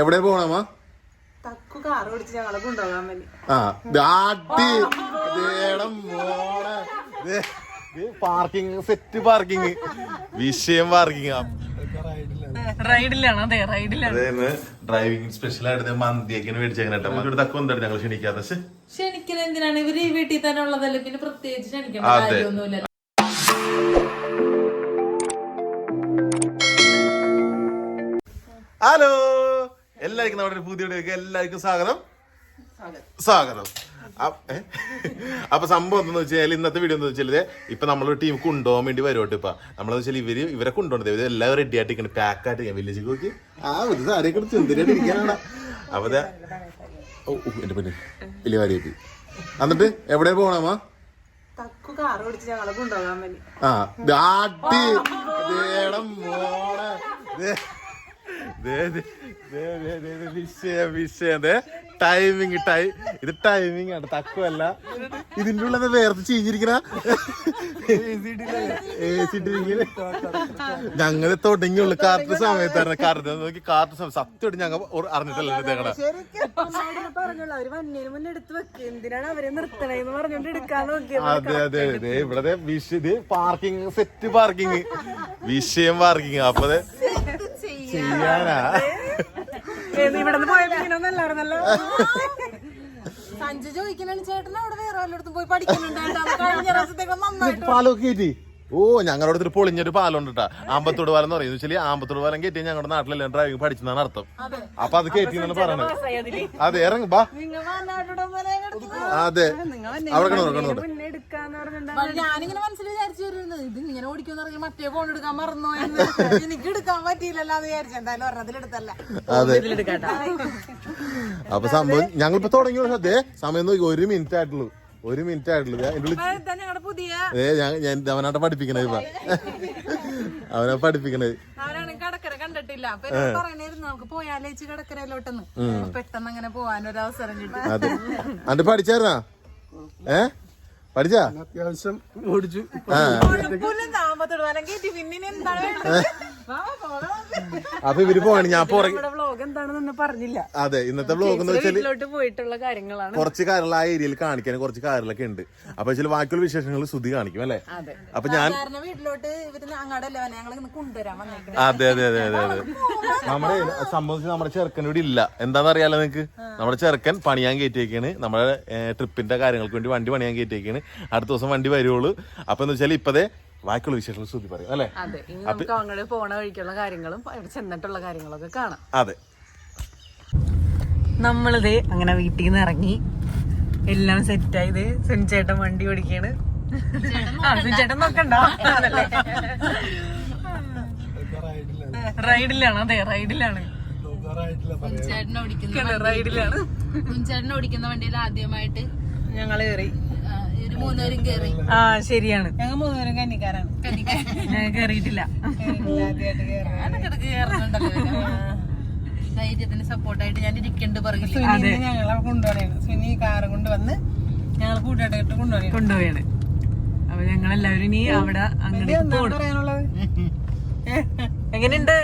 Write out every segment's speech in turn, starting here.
എവിടെ മോളെ. Parking set parking വിഷയം പാർക്കിംഗ് റൈഡിലാണ് അതെ റൈഡിലാണ്. അതായത് ഡ്രൈവിംഗ് സ്പെഷ്യൽ ആയിട്ട് മന്തിയൊക്കെ മേടിച്ചേക്കണേട്ടോ ഇവിടെ തക്കം എന്താണ് ഞങ്ങൾ ക്ഷണിക്കാതെ. ക്ഷണിക്കൽ എന്തിനാണ്? ഇവർ ഈ വീട്ടിൽ തന്നെ ഉള്ളതല്ലേ. പിന്നെ പ്രത്യേകിച്ച് ക്ഷണിക്കേണ്ട. കാര്യമൊന്നുമില്ല ഹലോ. എല്ലാവർക്കും നമ്മുടെ പുതിയ വീഡിയോക്ക് എല്ലാവർക്കും സ്വാഗതം. സ്വാഗതം. അപ്പ- സംഭവം എന്താന്ന് വെച്ചാൽ ഇന്നത്തെ വീഡിയോ എന്ന് വെച്ചാൽ ഇപ്പൊ നമ്മളൊരു ടീം കൊണ്ടുപോകാൻ വേണ്ടി വരുമോട്ട് ഇപ്പൊ. നമ്മളെന്ന് വെച്ചാൽ ഇവർ ഇവരെ കൊണ്ടുപോകണത് ഇവർ എല്ലാവരും റെഡി ആയിട്ട് പാക്ക് ആയിട്ട് വില്ലേജ് നോക്കി ആ ഒരു സാരിയൊക്കെ കൂടെ ചുന്തിരിയായിട്ട് ഇരിക്കാനാണ് അപ്പൊ എന്റെ വലിയ കാര്യമായിട്ട് എന്നിട്ട് എവിടെ പോകണമാ ആ ഡാട്ടി മോളെ. ദേ, ദേ, ദേ, ദേ, ദേ, ദേ, ദേ, വിഷയം വിഷയം ദേ ടൈമിങ് ടൈ ഇത് ടൈമിങ് ആണ് തക്കുവല്ല. ഇതിന്റെ ഉള്ളത് വേർത്ത് ചീഞ്ഞിരിക്കണ ഞങ്ങൾ തുടങ്ങിയുള്ളു കാർട്ട് സമയത്താണ് കാർട്ട് നോക്കി കാർട്ട് സമയം. സത്യമായിട്ട് ഞങ്ങൾ അറിഞ്ഞിട്ടല്ല ഞങ്ങളെ. അതെ അതെ അതെ. ഇവിടെ ഇത് പാർക്കിംഗ് സെറ്റ് പാർക്കിംഗ്. വിഷയം പാർക്കിംഗ്. അപ്പൊ ദേ ചെയ്യാനാ. ഇവിടെ ഇങ്ങനെയൊന്നും അല്ലായിരുന്നല്ലോ സഞ്ജു ചോദിക്കണാണ് ചേട്ടൻ അവിടെ വേറെ വല്ലയിടത്തും പോയി പഠിക്കുന്നുണ്ടായിട്ടാ കഴിഞ്ഞ പ്രാവശ്യത്തേക്ക് നന്നായിട്ട് ഓ ഞങ്ങളുടെ അടുത്ത് പൊളിഞ്ഞൊരു പാലം ഉണ്ട് കേട്ടാ ആമ്പത്തോട് പാലം എന്ന് പറയുന്നത് വെച്ചാൽ ആമ്പത്തോട് പാലം കയറ്റി ഞങ്ങളുടെ നാട്ടിലെല്ലാം ഡ്രൈവിംഗ് പഠിച്ചെന്നാണ് അർത്ഥം. അപ്പൊ അത് കയറ്റി എന്നാണ് പറയുന്നത് അതെ ഇറങ്ങും ബാ. അതെ. നിങ്ങൾ അവിടെ കണ്ടോ ഞാനിങ്ങനെ മനസ്സിൽ വിചാരിച്ചു വരുന്നത് ഇത് ഇങ്ങനെ ഓടിക്കുമെന്ന് പറഞ്ഞാൽ മറ്റേ ഫോൺ എടുക്കാൻ മറന്നോ എന്ന്. എനിക്ക് എടുക്കാൻ പറ്റിയില്ലല്ലോ എന്ന് വിചാരിച്ചു. എന്തായാലും ഒരെണ്ണത്തിലെടുത്തല്ല അതെ. അപ്പൊ സംഭവം ഞങ്ങളിപ്പോ തുടങ്ങി അതെ സമയം നോക്കി. ഒരു മിനിറ്റ് ആയിട്ടുള്ളൂ. ഒരു മിനിറ്റ് ആയിട്ടുള്ളൂ. ഏ ഞാൻ ഞാൻ അവനാട്ടെ പഠിപ്പിക്കണേ ഇപ്പൊ. അവനെ പഠിപ്പിക്കണേ അവരാണ് കടക്കര കണ്ടിട്ടില്ല. നമുക്ക് പോയാലേച്ച് കടക്കരയിലോട്ടെന്ന് പെട്ടെന്ന് അങ്ങനെ പോവാനൊരു അവസരം കിട്ടി. അതെ അന്റെ പഠിച്ചായിരുന്നാ? ഏ? പഠിച്ചാ? അത്യാവശ്യം ഓടിച്ചു. പിന്നെ എന്താണ് വേണ്ടത്. അപ്പൊ ഇവർ പോവാണ്. ഞാൻ എന്താണെന്ന് പറഞ്ഞില്ല. അതെ ഇന്നത്തെ വ്ളോഗ് എന്ന് വെച്ചാൽ പോയിട്ടുള്ള കാര്യങ്ങളാണ്. കുറച്ച് കാര്യങ്ങൾ ആ ഏരിയയിൽ കാണിക്കാൻ കുറച്ച് കാര്യങ്ങളൊക്കെ ഉണ്ട്. അപ്പൊ വെച്ചാൽ ബാക്കിയുള്ള വിശേഷങ്ങൾ ശ്രുതി കാണിക്കും അല്ലേ? അപ്പൊ ഞാൻ കാരണം വീട്ടിലോട്ട് അതെ അതെ അതെ അതെ അതെ. നമ്മുടെ സംബന്ധിച്ച് നമ്മുടെ ചെറുക്കൻ ഇവിടെ ഇല്ല. എന്താണെന്ന് അറിയാലോ നിങ്ങക്ക്? നമ്മുടെ ചെറുക്കൻ പണിയാൻ കയറ്റിയേക്കാണ്. നമ്മുടെ ട്രിപ്പിന്റെ കാര്യങ്ങൾക്ക് വേണ്ടി വണ്ടി പണിയാൻ കയറ്റിയേക്കാണ്. അടുത്ത ദിവസം വണ്ടി വരുവുള്ളൂ. അപ്പൊ എന്ന് വെച്ചാൽ ഇപ്പതേ ബാക്കിയുള്ള വിശേഷങ്ങൾ ശ്രുതി പറയും അല്ലേ? അതെ ഇനി നമുക്ക് അങ്ങോട്ട് പോണ വഴിക്കുള്ള കാര്യങ്ങളും അവിടെ ചെന്നിട്ടുള്ള കാര്യങ്ങളൊക്കെ കാണാം. അതെ. നമ്മളിത് അങ്ങനെ വീട്ടിൽ നിന്ന് ഇറങ്ങി. എല്ലാം സെറ്റായത് സുനിച്ചേട്ടൻ വണ്ടി ഓടിക്കാണ്. ആ സുനിച്ചേട്ടൻ നോക്കണ്ട. റൈഡിലാണ് അതെ റൈഡിലാണ്. റൈഡിലാണ്. ഓടിക്കുന്ന വണ്ടിയിൽ ആദ്യമായിട്ട് ഞങ്ങൾ കയറി. ആ, ശരിയാണ്. ഞങ്ങൾ മൂന്നുപേരും കന്നിക്കാരാണ്. ഞാൻ. ഇവർ. ധൈര്യത്തിന് സപ്പോർട്ടായിട്ട് ഞാൻ ഇരിക്കണ്ട് പറയില്ല ഞങ്ങളെ കൊണ്ടുപോകണേ സുനി കാറ് കൊണ്ടുവന്ന് ഞങ്ങൾ കൂട്ടായിട്ട് കൊണ്ടുപോകണേ കൊണ്ടുപോയാണ് അപ്പൊ ഞങ്ങൾ എല്ലാവരും ഇനി അവിടെ അങ്ങോട്ട് പോകണം പറയാനുള്ളത്? എങ്ങനെയുണ്ട്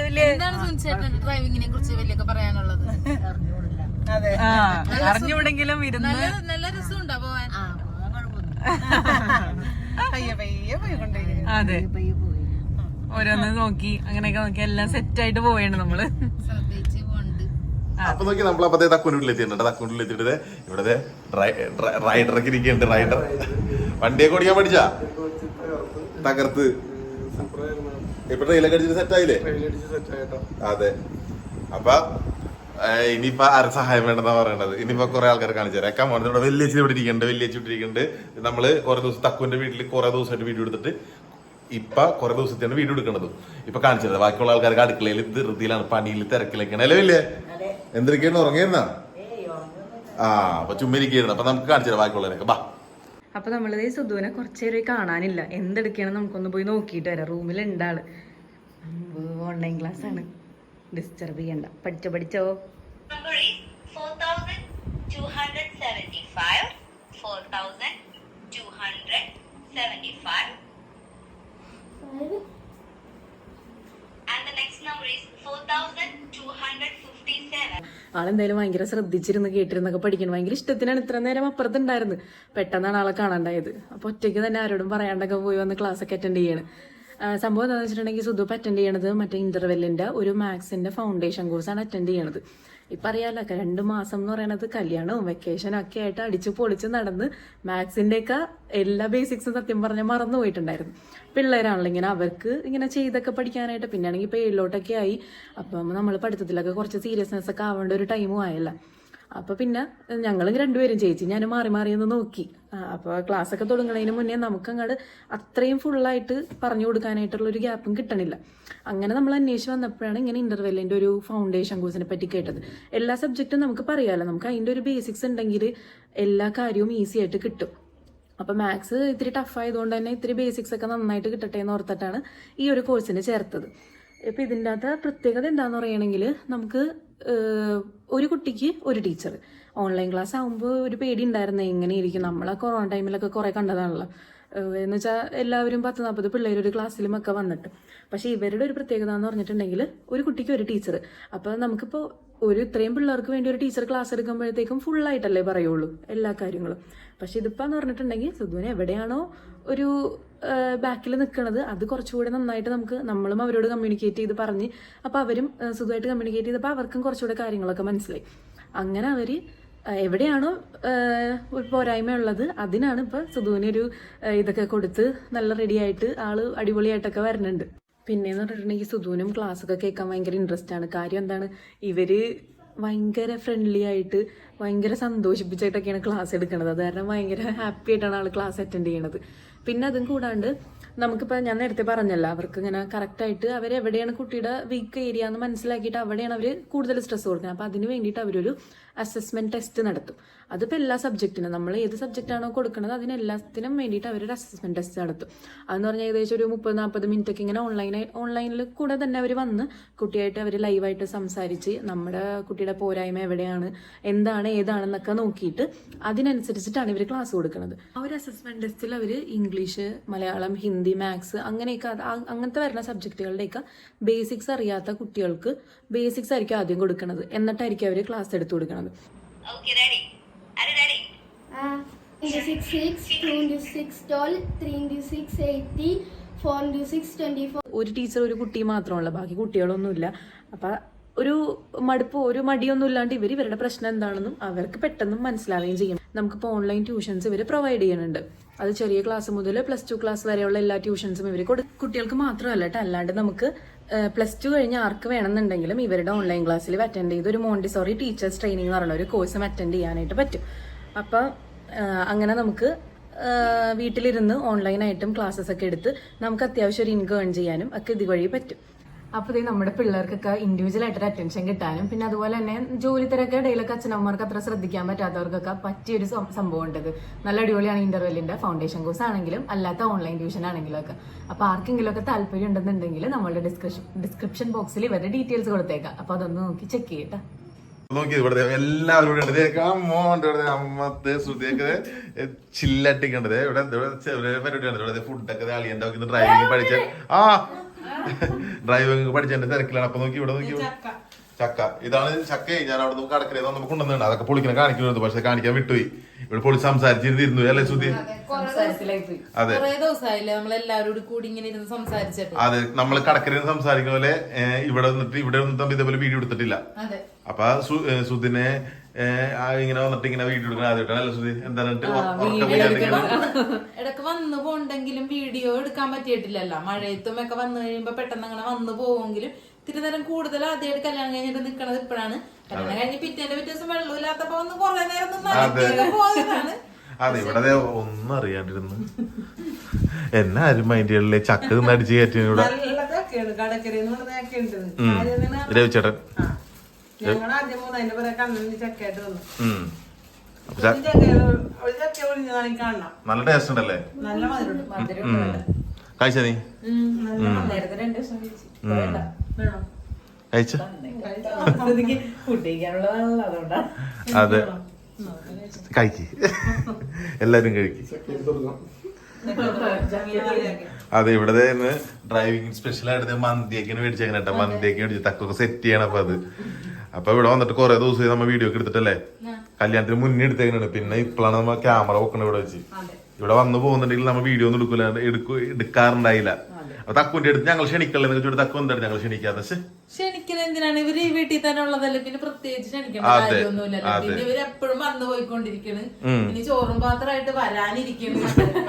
ഡ്രൈവിങ്ങിനെ കുറിച്ച് വലിയൊക്കെ പറയാനുള്ളത്? അറിഞ്ഞുവിടെങ്കിലും ഇരുന്ന് നല്ല നല്ല രസമുണ്ടോ പോവാൻ? അതെ. ഓരോന്ന് നോക്കി അങ്ങനെയൊക്കെ നോക്കി എല്ലാം സെറ്റ് ആയിട്ട് പോയാണ് നമ്മൾ അപ്പൊ നോക്കി നമ്മൾ അപ്പൊ തക്കുണ്ടിൽ എത്തിയിട്ടുണ്ട് തക്കുണ്ടിൽ എത്തിയിട്ട് ഇവിടെ റൈഡറൊക്കെ ഇരിക്കുന്നുണ്ട് റൈഡർ. വണ്ടിയൊക്കെ ഓടിക്കാൻ പഠിച്ചാ? തകർത്ത്. ഇപ്പൊ ട്രെയിലൊക്കെ അടിച്ചിട്ട് സെറ്റ് ആയില്ലേ? അതെ. അപ്പൊ ഇനിയിപ്പോ ആരും സഹായം വേണ്ടെന്നാ പറയണത്? ഇനിയിപ്പോ കുറെ ആൾക്കാർ കാണിച്ചു തരാം. കമ്മോൺ ഇവിടെ വലിയേച്ചി ഇവിടെ ഇരിക്കുന്നുണ്ട് വലിയ ചേച്ചി ഇട്ടിരിക്കുന്നുണ്ട് നമ്മൾ കുറെ ദിവസം തക്കുവിന്റെ വീട്ടിൽ കുറെ ദിവസമായിട്ട് വീഡിയോ എടുത്തിട്ട് ഇപ്പൊ കുറെ ദിവസത്തെയാണ് വീഡിയോ എടുക്കണത്. ഇപ്പൊ കാണിച്ചു തരാം. ബാക്കിയുള്ള ആൾക്കാർക്ക് അടുക്കളയിൽ ധൃതിയിലാണ് പണിയിൽ തിരക്കിലൊക്കെയാണ്. അല്ലേ വലിയ? എന്തൊക്കെയാണ് ഉറങ്ങിയിരുന്ന? ആ അപ്പൊ ചുമ്മിരിക്കുന്നു അപ്പൊ നമുക്ക് കാണിച്ചു തരാം ബാക്കിയുള്ളവരൊക്കെ. ബാ. അപ്പൊ നമ്മളിത് സുധുവിനെ കുറച്ചേരം കാണാനില്ല. എന്തെടുക്കണം നമുക്കൊന്ന് പോയി നോക്കിയിട്ട് വരാം. റൂമിൽ ഉണ്ടാൾ ഓൺലൈൻ ക്ലാസ് ആണ്. ഡിസ്റ്റർബ് ചെയ്യണ്ട. പഠിച്ചോ പഠിച്ചോ? 4275 4275 and the next number is 4257. ആളെന്തായാലും ഭയങ്കര ശ്രദ്ധിച്ചിരുന്ന് കേട്ടിരുന്നൊക്കെ പഠിക്കണം. ഭയങ്കര ഇഷ്ടത്തിനാണ് ഇത്ര നേരം അപ്പുറത്തുണ്ടായിരുന്നു പെട്ടെന്നാണ് ആളെ കാണാണ്ടായത്. അപ്പൊ ഒറ്റയ്ക്ക് തന്നെ ആരോടും പറയാണ്ടൊക്കെ പോയി വന്ന് ക്ലാസ് ഒക്കെ അറ്റൻഡ് ചെയ്യാണ്. സംഭവം എന്താണെന്ന് വെച്ചിട്ടുണ്ടെങ്കിൽ സുധുപ്പ് അറ്റൻഡ് ചെയ്യണത് മറ്റേ ഇന്റർവെല്ലിന്റെ ഒരു മാത്സിന്റെ ഫൗണ്ടേഷൻ കോഴ്സാണ് അറ്റൻഡ് ചെയ്യണത്. ഇപ്പം അറിയാലോ രണ്ട് മാസം എന്ന് പറയുന്നത് കല്യാണവും വെക്കേഷൻ ഒക്കെ ആയിട്ട് അടിച്ചു പൊളിച്ച് നടന്ന് മാത്സിന്റെ ഒക്കെ എല്ലാ ബേസിക്സും സത്യം പറഞ്ഞാൽ മറന്നു പോയിട്ടുണ്ടായിരുന്നു. പിള്ളേരാണല്ലോ ഇങ്ങനെ അവർക്ക് ഇങ്ങനെ ചെയ്തൊക്കെ പഠിക്കാനായിട്ട്. പിന്നെ ആണെങ്കിൽ ഇപ്പോൾ ഏഴിലോട്ടൊക്കെ ആയി. അപ്പം നമ്മൾ പഠിത്തത്തിലൊക്കെ കുറച്ച് സീരിയസ്നെസ് ഒക്കെ ആവേണ്ട ഒരു ടൈമും ആയല്ല. അപ്പൊ പിന്നെ ഞങ്ങളും രണ്ടുപേരും ചേച്ചി ഞാൻ മാറി മാറി ഒന്ന് നോക്കി. അപ്പോൾ അപ്പൊ ക്ലാസ് ഒക്കെ തുടങ്ങുന്നതിന് മുന്നേ നമുക്ക് അങ്ങോട്ട് അത്രയും ഫുള്ളായിട്ട് പറഞ്ഞു കൊടുക്കാനായിട്ടുള്ള ഒരു ഗ്യാപ്പും കിട്ടണില്ല. അങ്ങനെ നമ്മൾ അന്വേഷിച്ച് വന്നപ്പോഴാണ് ഇങ്ങനെ ഇന്റർവെല്ലിന്റെ ഒരു ഫൗണ്ടേഷൻ കോഴ്സിനെ പറ്റി കേട്ടത്. എല്ലാ സബ്ജക്റ്റും നമുക്ക് പറയാമല്ലോ നമുക്ക് അതിന്റെ ഒരു ബേസിക്സ് ഉണ്ടെങ്കിൽ എല്ലാ കാര്യവും ഈസി ആയിട്ട് കിട്ടും. അപ്പൊ മാത്സ് ഇത്തിരി ടഫ് ആയതുകൊണ്ട് തന്നെ ഇത്തിരി ബേസിക്സ് ഒക്കെ നന്നായിട്ട് കിട്ടട്ടെ എന്ന് ഓർത്തിട്ടാണ് ഈ ഒരു കോഴ്സിന് ചേർത്തത്. ഇപ്പൊ ഇതിന്റെ അകത്ത് പ്രത്യേകത എന്താന്ന് പറയുകയാണെങ്കിൽ നമുക്ക് ഒരു കുട്ടിക്ക് ഒരു ടീച്ചർ ഓൺലൈൻ ക്ലാസ് ആകുമ്പോൾ ഒരു പേടി ഉണ്ടായിരുന്നു എങ്ങനെയിരിക്കും നമ്മളെ കൊറോണ ടൈമിലൊക്കെ കുറെ കണ്ടതാണല്ലോ. എന്ന് വെച്ചാൽ എല്ലാവരും പത്ത് നാൽപ്പത് പിള്ളേർ ഒരു ക്ലാസ്സിലും ഒക്കെ വന്നിട്ട്. പക്ഷേ ഇവരുടെ ഒരു പ്രത്യേകത എന്ന് പറഞ്ഞിട്ടുണ്ടെങ്കിൽ ഒരു കുട്ടിക്ക് ഒരു ടീച്ചർ അപ്പോൾ നമുക്കിപ്പോൾ ഒരു ഇത്രയും പിള്ളേർക്ക് വേണ്ടി ഒരു ടീച്ചർ ക്ലാസ് എടുക്കുമ്പോഴത്തേക്കും ഫുള്ളായിട്ടല്ലേ പറയുള്ളൂ എല്ലാ കാര്യങ്ങളും. പക്ഷെ ഇതിപ്പോൾ എന്ന് പറഞ്ഞിട്ടുണ്ടെങ്കിൽ സുധുവിന് എവിടെയാണോ ഒരു ബാക്കിൽ നിൽക്കുന്നത് അത് കുറച്ചുകൂടെ നന്നായിട്ട് നമുക്ക് നമ്മളും അവരോട് കമ്മ്യൂണിക്കേറ്റ് ചെയ്ത് പറഞ്ഞ് അപ്പോൾ അവരും സുഖമായിട്ട് കമ്മ്യൂണിക്കേറ്റ് ചെയ്തപ്പോൾ അവർക്കും കുറച്ചുകൂടെ കാര്യങ്ങളൊക്കെ മനസ്സിലായി. അങ്ങനെ അവർ എവിടെയാണോ ഒരു പോരായ്മ ഉള്ളത്. അതിനാണ് ഇപ്പോൾ സുധുവിന് ഒരു ഇതൊക്കെ കൊടുത്ത് നല്ല റെഡിയായിട്ട് ആൾ അടിപൊളിയായിട്ടൊക്കെ വരുന്നുണ്ട് പിന്നെന്ന് പറഞ്ഞിട്ടുണ്ടെങ്കിൽ സുധുവിനും ക്ലാസ് ഒക്കെ കേൾക്കാൻ ഭയങ്കര ഇൻട്രസ്റ്റ് ആണ്. കാര്യം എന്താണ് ഇവർ ഭയങ്കര ഫ്രണ്ട്ലി ആയിട്ട് ഭയങ്കര സന്തോഷിപ്പിച്ചിട്ടൊക്കെയാണ് ക്ലാസ് എടുക്കുന്നത് അത് കാരണം ഭയങ്കര ഹാപ്പി ആയിട്ടാണ് ആൾ ക്ലാസ് അറ്റൻഡ് ചെയ്യണത്. പിന്നെ അതും കൂടാണ്ട് നമുക്കിപ്പോൾ ഞാൻ നേരത്തെ പറഞ്ഞല്ലോ അവർക്ക് ഇങ്ങനെ കറക്റ്റായിട്ട് അവരെവിടെയാണ് കുട്ടിയുടെ വീക്ക് ഏരിയ എന്ന് മനസ്സിലാക്കിയിട്ട് അവിടെയാണ് അവർ കൂടുതൽ സ്ട്രെസ് കൊടുക്കുന്നത്. അപ്പോൾ അതിന് വേണ്ടിയിട്ട് അവരൊരു അസസ്മെന്റ് ടെസ്റ്റ് നടത്തും. അതിപ്പോൾ എല്ലാ സബ്ജക്റ്റിനും നമ്മൾ ഏത് സബ്ജക്റ്റ് ആണോ കൊടുക്കുന്നത് അതിനെല്ലാത്തിനും വേണ്ടിയിട്ട് അവരൊരു അസസ്മെന്റ് ടെസ്റ്റ് നടത്തും. അതെന്ന് പറഞ്ഞാൽ ഏകദേശം ഒരു മുപ്പത് നാൽപ്പത് മിനിറ്റ് ഒക്കെ ഇങ്ങനെ ഓൺലൈനായി ഓൺലൈനിൽ കൂടെ തന്നെ അവർ വന്ന് കുട്ടിയായിട്ട് അവർ ലൈവായിട്ട് സംസാരിച്ച് നമ്മുടെ കുട്ടിയുടെ പോരായ്മ എവിടെയാണ് എന്താണ് ഏതാണെന്നൊക്കെ നോക്കിയിട്ട് അതിനനുസരിച്ചിട്ടാണ് ഇവർ ക്ലാസ് കൊടുക്കുന്നത് ആ ഒരു അസസ്മെന്റ് ടെസ്റ്റിൽ അവർ ഇംഗ്ലീഷ് മലയാളം ഹിന്ദി മാത്സ് അങ്ങനെയൊക്കെ അങ്ങനത്തെ വരുന്ന സബ്ജക്റ്റുകളുടെയൊക്കെ ബേസിക്സ് അറിയാത്ത കുട്ടികൾക്ക് ബേസിക്സ് ആയിരിക്കും ആദ്യം കൊടുക്കുന്നത് എന്നിട്ടായിരിക്കും അവർ ക്ലാസ് എടുത്തു കൊടുക്കുന്നത് Okay, ready. Are you ready? Into 6 6, 2 into 6 12, 3 into 6 80, 4 into 6 24. ഒരു ടീച്ചർ ഒരു കുട്ടി മാത്രമുള്ള ബാക്കി കുട്ടികളൊന്നുമില്ല അപ്പൊ ഒരു മടുപ്പോ ഒരു മടിയൊന്നും ഇല്ലാണ്ട് ഇവർ ഇവരുടെ പ്രശ്നം എന്താണെന്നും അവർക്ക് പെട്ടെന്ന് മനസ്സിലാവുകയും ചെയ്യും നമുക്കിപ്പോൾ ഓൺലൈൻ ട്യൂഷൻസ് ഇവർ പ്രൊവൈഡ് ചെയ്യുന്നുണ്ട് അത് ചെറിയ ക്ലാസ് മുതൽ പ്ലസ് ടു ക്ലാസ് വരെയുള്ള എല്ലാ ട്യൂഷൻസും ഇവർ കൊടു കുട്ടികൾക്ക് മാത്രമല്ല കേട്ടോ അല്ലാണ്ട് നമുക്ക് പ്ലസ് ടു കഴിഞ്ഞ് ആർക്ക് വേണമെന്നുണ്ടെങ്കിലും ഇവരുടെ ഓൺലൈൻ ക്ലാസ്സിൽ അറ്റൻഡ് ചെയ്ത് ഒരു മോണ്ടിസോറി ടീച്ചേഴ്സ് ട്രെയിനിങ് എന്ന് ഒരു കോഴ്സും അറ്റൻഡ് ചെയ്യാനായിട്ട് പറ്റും. അപ്പം അങ്ങനെ നമുക്ക് വീട്ടിലിരുന്ന് ഓൺലൈനായിട്ടും ക്ലാസ്സസ് ഒക്കെ എടുത്ത് നമുക്ക് അത്യാവശ്യം ഒരു ഇൻകം ഏൺ ചെയ്യാനും ഒക്കെ ഇതുവഴി പറ്റും. അപ്പോൾ ഇത് നമ്മുടെ പിള്ളേർക്കൊക്കെ ഇൻഡിവിജ്വൽ ആയിട്ടൊരു അറ്റൻഷൻ കിട്ടാനും പിന്നെ അതുപോലെ തന്നെ ജോലി തിരക്ക് ഇടയിലൊക്കെ അച്ഛനമ്മമാർക്ക് അത്ര ശ്രദ്ധിക്കാൻ പറ്റാത്തവർക്കൊക്കെ പറ്റിയൊരു ഒരു സംഭവം ഉണ്ടത്. നല്ല അടിപൊളിയാണ് ഇന്റർവെല്ലിന്റെ ഫൗണ്ടേഷൻ കോഴ്സ് ആണെങ്കിലും അല്ലാത്ത ഓൺലൈൻ ട്യൂഷൻ ആണെങ്കിലും ഒക്കെ അപ്പോൾ ആർക്കെങ്കിലും ഒക്കെ താല്പര്യം ഉണ്ടെന്നുണ്ടെങ്കിൽ നമ്മളുടെ ഡിസ്ക്രിപ്ഷൻ ഡിസ്ക്രിപ്ഷൻ ബോക്സിൽ ഇവരുടെ ഡീറ്റെയിൽസ് കൊടുത്തേക്കാം. അപ്പോൾ അതൊന്ന് നോക്കി ചെക്ക് ചെയ്യട്ടെ. നോക്കി ഇവിടെ എല്ലാവരും ഇവിടെ ഇവിടെ അമ്മത്തെ ശ്രുതിയൊക്കെ ചില്ലട്ടിക്കണ്ടത് ഇവിടെ പരിപാടിയാണ്. ഇവിടെ ഫുഡൊക്കെ അളിയന്റെ ഡ്രൈവിംഗ് പഠിച്ച ആ ഡ്രൈവിംഗ് പഠിച്ചതിന്റെ തിരക്കിലാണ്. അപ്പൊ നോക്കി ഇവിടെ നോക്കി. ചക്ക. ഇതാണ് ചക്ക ഞാൻ അവിടെ നിന്ന് കടക്കരയിൽ നമുക്ക് കൊണ്ടുവന്നിട്ടുണ്ട് അതൊക്കെ പൊളിക്കണം കാണിക്കുന്നത് പക്ഷെ കാണിക്കാൻ വിട്ടുപോയി. ഇവിടെ പൊളി സംസാരിച്ചിരുന്നിരുന്നു അല്ലേ ശ്രുതി? അതെ അതെ. നമ്മൾ കടക്കരയിൽ സംസാരിക്കുന്ന പോലെ ഇവിടെ വന്നിട്ട് ഇവിടെ ഇതേപോലെ വീഡിയോ എടുത്തിട്ടില്ല. അപ്പൊ സുധിനെ ഇങ്ങനെ വന്നിട്ട് ഇങ്ങനെ വീഡിയോ എടുക്കണം ആദ്യമായിട്ടാണ് അല്ലേ സുധി എന്താണ് ഇടയ്ക്ക് വന്നു? പോണ്ടെങ്കിലും വീഡിയോ എടുക്കാൻ പറ്റിയിട്ടില്ലല്ലോ. മഴയത്തും ഒക്കെ വന്നു കഴിയുമ്പോ പെട്ടെന്ന് അങ്ങനെ വന്നു പോവെങ്കിലും ഇത്തിരി നേരം കൂടുതൽ ആദ്യമായിട്ട് കല്യാണം കഴിഞ്ഞിട്ട് നിക്കണത് ഇപ്പോഴാണ്. കല്യാണം കഴിഞ്ഞ് പിറ്റേന്റെ പിറ്റേ ദിവസം വെള്ളമില്ലാത്തപ്പോ ഒന്ന് കുറെ നേരം പോയതാണ്. അതെ ഇവിടെ ഒന്നും അറിയാണ്ടിരുന്നു. എന്നെ ആരും മൈൻഡ് ചെയ്യണില്ലേ? ചക്ക നിന്ന് അടിച്ച് കയറ്റി ഇവിടെ നല്ല ചക്കയാണ്. കടക്കര എന്ന് പറഞ്ഞ ചക്കയുണ്ട്. ഉം. രവിചേട്ടൻ ഞങ്ങൾ ആദ്യം മൂന്ന് അതിന്റെ പുറകെ കണ്ണിന് ചക്കയായിട്ട് വന്നു. ഒരു ചക്ക കാണണം. നല്ല ടേസ്റ്റ് ഉണ്ടല്ലേ? നല്ല മധുരമുണ്ട്. കഴിച്ച നീ? കഴിച്ചു. അതെ. കഴിക്ക്. എല്ലാരും കഴിക്ക്. അതെ ഇവിടെ ഇന്ന് ഡ്രൈവിംഗ് സ്പെഷ്യൽ ആയിട്ട് മന്തിയൊക്കെ മേടിച്ചേക്കണേട്ടാ മന്തിയൊക്കെ മേടിച്ച് തക്കൊക്കെ സെറ്റ് ചെയ്യണം അപ്പൊ അത്. അപ്പൊ ഇവിടെ വന്നിട്ട് കുറെ ദിവസമായി നമ്മ വീഡിയോ ഒക്കെ എടുത്തിട്ടല്ലേ? കല്യാണത്തിന് മുന്നേ എടുത്തേക്കാണ് പിന്നെ ഇപ്പോഴാണ് നമ്മ ക്യാമറ വെക്കണ ഇവിടെ വെച്ച്. ഇവിടെ വന്നു പോകുന്നുണ്ടെങ്കിൽ നമ്മ വീഡിയോ ഒന്നും എടുക്കൂല. എടുക്കൂ എടുക്കാറുണ്ടായില്ല. അപ്പൊ തക്കുവിന്റെ അടുത്ത് ഞങ്ങൾ ക്ഷണിക്കല്ലെന്ന് ചോദിച്ചു. തക്കു എന്താണ് ഞങ്ങൾ ക്ഷണിക്കാതെ ശ്ശെ. ക്ഷണിക്കണ എന്തിനാണ്? ഇവർ ഈ വീട്ടിൽ തന്നെ ഉള്ളതല്ലേ. പിന്നെ പ്രത്യേകിച്ച് ക്ഷണിക്കേണ്ട അതെ, കാര്യമൊന്നുമില്ലല്ലോ. അതെ. പിന്നെ ഇവർ എപ്പോഴും വന്നു പോയിക്കൊണ്ടിരിക്കണ്. ഇനി ചോറും പാത്രമായിട്ട് വരാനിരിക്കണ്.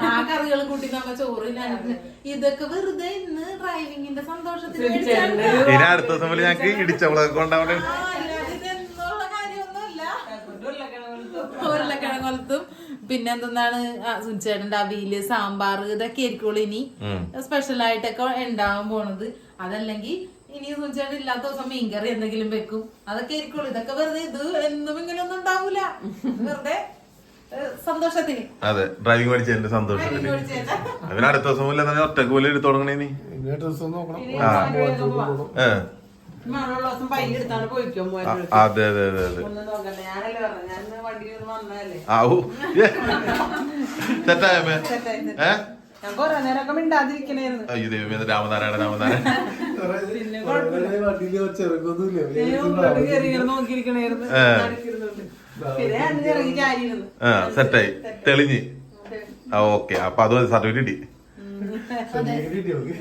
ആ കറികൾ കൂട്ടി നമ്മ ചോറിനാണ് ഇതൊക്കെ വെറുതെ ഇന്ന് ഡ്രൈവിങ്ങിന്റെ സന്തോഷത്തിൽ ഇനി അടുത്ത ദിവസം ഞങ്ങൾക്ക് ഇടിച്ചവളൊക്കെ കൊണ്ടാവണേ ആ, അല്ലാതെ ഇതെന്നുള്ള കാര്യമൊന്നുമല്ല ഉരുളക്കിഴങ്ങൊലത്തും പിന്നെ എന്തെന്നാണ് സുനിച്ചേട്ടന്റെ അവിയിൽ സാമ്പാർ ഇതൊക്കെ ആയിരിക്കുള്ളൂ ഇനി. സ്പെഷ്യൽ ആയിട്ടൊക്കെ ഉണ്ടാവാൻ പോണത്. അതല്ലെങ്കിൽ ഇനി സുനിച്ചേട്ടൻ ഇല്ലാത്ത ദിവസം മീൻകറി എന്തെങ്കിലും വെക്കും. അതൊക്കെ ആയിരിക്കുള്ളൂ. ഇതൊക്കെ വെറുതെ ഇത് എന്നും ഇങ്ങനെ ഒന്നും ഉണ്ടാവൂല. വെറുതെ സന്തോഷത്തിന്. അതെ ഡ്രൈവിംഗ് പഠിച്ചതിന്റെ സന്തോഷത്തിന്. അതിന് അടുത്ത ദിവസം ഒറ്റയ്ക്ക് പോലെ എടുത്തു തുടങ്ങണേ നീ? അതെ അതെ അതെ അതെ. ഒന്ന് നോക്കട്ടെ ഞാനല്ലേ പറഞ്ഞു. ഞാൻ വണ്ടിയിൽ വന്നതല്ലേ? ആവൂ തെറ്റായ ഏ? അയ്യോ ദൈവമേ രാമനാരായണ രാമനാരായണ സെറ്റായി. തെളിഞ്ഞ്. ഓക്കെ. അപ്പൊ അത് സർട്ടിഫിക്കറ്റ് കിട്ടി.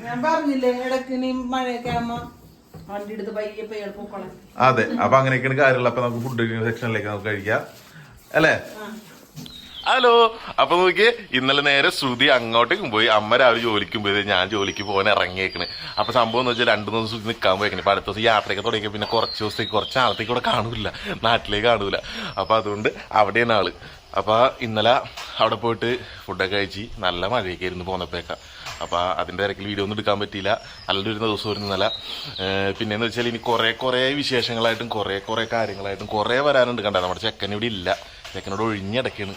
ഞാൻ പറഞ്ഞില്ലേ ഇടയ്ക്ക് മഴയൊക്കെ ആകുമ്പോ അതെ അപ്പൊ അങ്ങനെയൊക്കെയാണ് കാര്യങ്ങൾ അപ്പൊ നമുക്ക് ഫുഡ് സെക്ഷനിലേക്ക് നമുക്ക് കഴിക്കാം. അല്ലേ? ഹലോ അപ്പൊ നോക്കിയേ ഇന്നലെ നേരെ ശ്രുതി അങ്ങോട്ടേക്കും പോയി. അമ്മ രാവിലെ ജോലിക്കും പോയത് ഞാൻ ജോലിക്ക് പോകാൻ ഇറങ്ങിയേക്കണ്. അപ്പൊ സംഭവം എന്ന് വെച്ചാൽ രണ്ടു മൂന്ന് ദിവസം നിൽക്കാൻ പോയേക്കണ്. ഇപ്പൊ അടുത്ത ദിവസം യാത്രയൊക്കെ തുടങ്ങിയ പിന്നെ കുറച്ച് ദിവസത്തേക്ക് കുറച്ച് ആളത്തേക്ക് ഇവിടെ കാണൂല. നാട്ടിലേക്ക് കാണൂല. അപ്പൊ അതുകൊണ്ട് അവിടെയാണ് ആൾ. അപ്പൊ ഇന്നലെ അവിടെ പോയിട്ട് ഫുഡൊക്കെ കഴിച്ച് നല്ല മഴയൊക്കെ ആയിരുന്നു പോന്നപ്പോഴേക്കാം. അപ്പൊ അതിന്റെ തിരക്കിൽ വീഡിയോ ഒന്നും എടുക്കാൻ പറ്റിയില്ല. നല്ലൊരു ദിവസം ഒരു ഇന്നലെ ഏഹ് പിന്നെന്ന് വെച്ചാൽ ഇനി കുറേ കുറേ വിശേഷങ്ങളായിട്ടും കുറേ കുറേ കാര്യങ്ങളായിട്ടും കുറേ വരാനുണ്ട് കണ്ട? നമ്മുടെ ചെക്കൻ ഇവിടെ ഇല്ല. ചെക്കനോട് ഒഴിഞ്ഞടക്കാണ്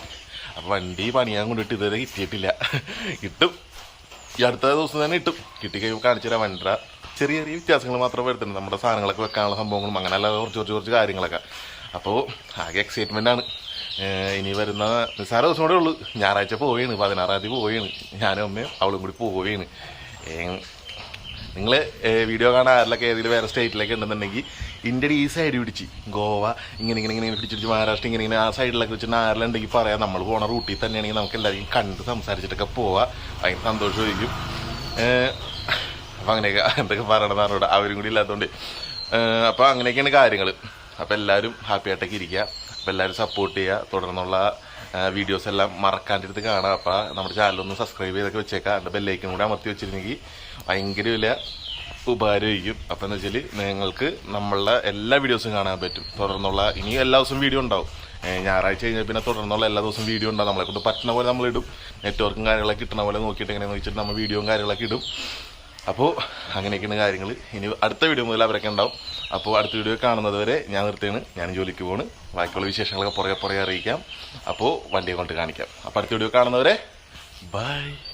അപ്പോൾ വണ്ടി പണിയാൻ കൊണ്ടിട്ട് ഇതുവരെ കിട്ടിയിട്ടില്ല. കിട്ടും. ഈ അടുത്ത ദിവസം തന്നെ കിട്ടും. കിട്ടിക്കഴിയുമ്പോൾ കാണിച്ചു തരാം വണ്ട ചെറിയ ചെറിയ വ്യത്യാസങ്ങൾ മാത്രമേ വരുത്തുന്നുണ്ട്. നമ്മുടെ സാധനങ്ങളൊക്കെ വെക്കാനുള്ള സംഭവങ്ങളും അങ്ങനെ അല്ലാതെ കുറച്ച് കുറച്ച് കുറച്ച് കാര്യങ്ങളൊക്കെ. അപ്പോൾ ആകെ എക്സൈറ്റ്മെന്റ് ആണ്. ഇനി വരുന്ന നിസ്സാര ദിവസം കൂടെ ഉള്ളൂ. ഞായറാഴ്ച പോവുകയാണ് പതിനാറാം തീയതി പോവുകയാണ് ഞാനും അമ്മയും അവളും കൂടി പോവുകയാണ് നിങ്ങൾ വീഡിയോ കാണാൻ ആരിലൊക്കെ ഏതെങ്കിലും വേറെ സ്റ്റേറ്റിലൊക്കെ ഉണ്ടെന്നുണ്ടെങ്കിൽ ഇന്ത്യയുടെ ഈ സൈഡ് പിടിച്ച്. ഗോവ ഇങ്ങനെ ഇങ്ങനെ ഇങ്ങനെ പിടിച്ചിട്ട് മഹാരാഷ്ട്ര ഇങ്ങനെ ഇങ്ങനെ ആ സൈഡിലൊക്കെ വെച്ചിട്ട് ആരിലുണ്ടെങ്കിൽ പറയാം. നമ്മൾ പോണ റൂട്ടിൽ തന്നെയാണെങ്കിൽ നമുക്ക് എല്ലാവരെയും കണ്ട് സംസാരിച്ചിട്ടൊക്കെ പോവാം. ഭയങ്കര സന്തോഷമായിരിക്കും. അപ്പം അങ്ങനെയൊക്കെ എന്തൊക്കെ പറയണമെന്ന് പറഞ്ഞോട്ടെ അവരും കൂടി ഇല്ലാത്തതുകൊണ്ട് അപ്പോൾ അങ്ങനെയൊക്കെയാണ് കാര്യങ്ങൾ അപ്പോൾ എല്ലാവരും ഹാപ്പി ആയിട്ടൊക്കെ ഇരിക്കുക. അപ്പോൾ എല്ലാവരും സപ്പോർട്ട് ചെയ്യുക. തുടർന്നുള്ള വീഡിയോസ് എല്ലാം മറക്കാണ്ടിരുത്ത് കാണാം അപ്പോൾ നമ്മുടെ ചാനലൊന്ന് സബ്സ്ക്രൈബ് ചെയ്തൊക്കെ വെച്ചേക്കാം. അതിന്റെ ബെല്ലേക്കും കൂടെ അമർത്തി വെച്ചിരുന്നെങ്കിൽ ഭയങ്കര വലിയ ഉപകാരമായിരിക്കും. അപ്പം എന്ന് വെച്ചാൽ നിങ്ങൾക്ക് നമ്മളുടെ എല്ലാ വീഡിയോസും കാണാൻ പറ്റും. തുടർന്നുള്ള ഇനി എല്ലാ ദിവസവും വീഡിയോ ഉണ്ടാവും. ഞായറാഴ്ച കഴിഞ്ഞാൽ പിന്നെ തുടർന്നുള്ള എല്ലാ ദിവസവും വീഡിയോ ഉണ്ടാവും. നമ്മളെ കൊണ്ട് പറ്റുന്ന പോലെ നമ്മൾ ഇടും. നെറ്റ്വർക്കും കാര്യങ്ങളൊക്കെ കിട്ടുന്ന പോലെ നോക്കിയിട്ട് എങ്ങനെയാണെന്ന് വെച്ചിട്ട് നമ്മൾ വീഡിയോയും കാര്യങ്ങളൊക്കെ ഇടും. അപ്പോൾ അങ്ങനെയൊക്കെയാണ് കാര്യങ്ങൾ ഇനി അടുത്ത വീഡിയോ മുതൽ അവരൊക്കെ ഉണ്ടാവും. അപ്പോൾ അടുത്ത വീഡിയോ കാണുന്നത് വരെ ഞാൻ നിർത്തിയാണ് ഞാൻ ജോലിക്ക് പോണ് ബാക്കിയുള്ള വിശേഷങ്ങളൊക്കെ പുറകെ പുറകെ അറിയിക്കാം. അപ്പോൾ വണ്ടിയെ കൊണ്ട് കാണിക്കാം. അപ്പോൾ അടുത്ത വീഡിയോ കാണുന്നവരെ ബൈ.